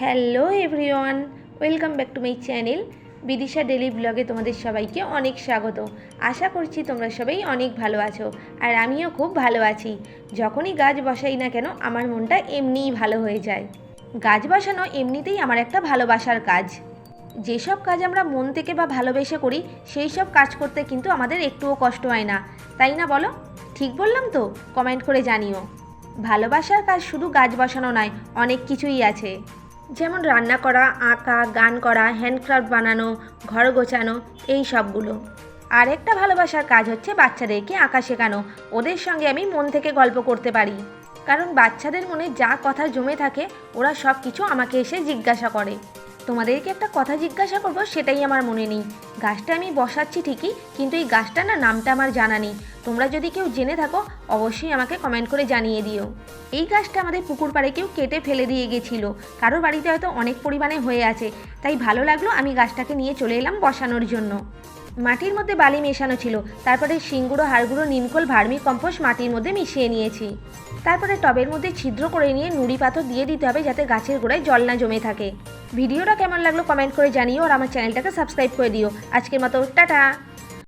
Hello everyone, welcome back to my channel Bidisha daily ব্লগে তোমাদের সবাইকে অনেক স্বাগত। আশা করছি তোমরা সবাই অনেক ভালো আছো আর আমিও খুব ভালো আছি। যখনই গাছ বসাই না কেন আমার মনটা এমনিই ভালো হয়ে যায়। গাছ বসানো এমনিতেই আমার একটা ভালোবাসার কাজ। যেসব কাজ আমরা মন থেকে বা ভালোবেসে করি সেই সব কাজ করতে কিন্তু আমাদের একটুও কষ্ট হয় না। তাই না বলো? ঠিক বললাম তো? কমেন্ট করে জানিও। ভালোবাসার কাজ শুধু গাছ বসানো নয়, অনেক কিছুই আছে। যেমন রান্না করা, আঁকা, গান করা, হ্যান্ডক্রাফট বানানো, ঘর গোছানো, এই সবগুলো। আর একটা ভালোবাসার কাজ হচ্ছে বাচ্চাদেরকে আঁকা শেখানো। ওদের সঙ্গে আমি মন থেকে গল্প করতে পারি। কারণ বাচ্চাদের মনে যা কথা জমে থাকে, ওরা সব কিছু আমাকে এসে জিজ্ঞাসা করে। তোমাদেরকে একটা কথা জিজ্ঞাসা করব, সেটাই আমার মনে নেই। গাছটা আমি বসাচ্ছি ঠিকই, কিন্তু এই গাছটা না নামটা আমার জানা নেই। তোমরা যদি কেউ জেনে থাকো, অবশ্যই আমাকে কমেন্ট করে জানিয়ে দিও। এই গাছটা আমাদের পুকুর পাড়ে কেউ কেটে ফেলে দিয়ে গেছিল। কারোর বাড়িতে হয়তো অনেক পরিমাণে হয়ে আছে। তাই ভালো লাগল আমি গাছটাকে নিয়ে চলে এলাম বসানোর জন্য। মাটির মধ্যে বালি মেশানো ছিল। তারপরে শিঙ্গুড়ো, হাড়গুঁড়ো, নিমখোল, ভার্মি, কম্পোস্ট মাটির মধ্যে মিশিয়ে নিয়েছি। তারপরে টবের মধ্যে ছিদ্র করে নিয়ে নুড়ি পাথর দিয়ে দিতে হবে যাতে গাছের গোড়ায় জল না জমে থাকে। ভিডিওটা কেমন লাগল কমেন্ট করে জানিও আর আমার চ্যানেলটাকে সাবস্ক্রাইব করে দিও। আজকের মতো, টাটা!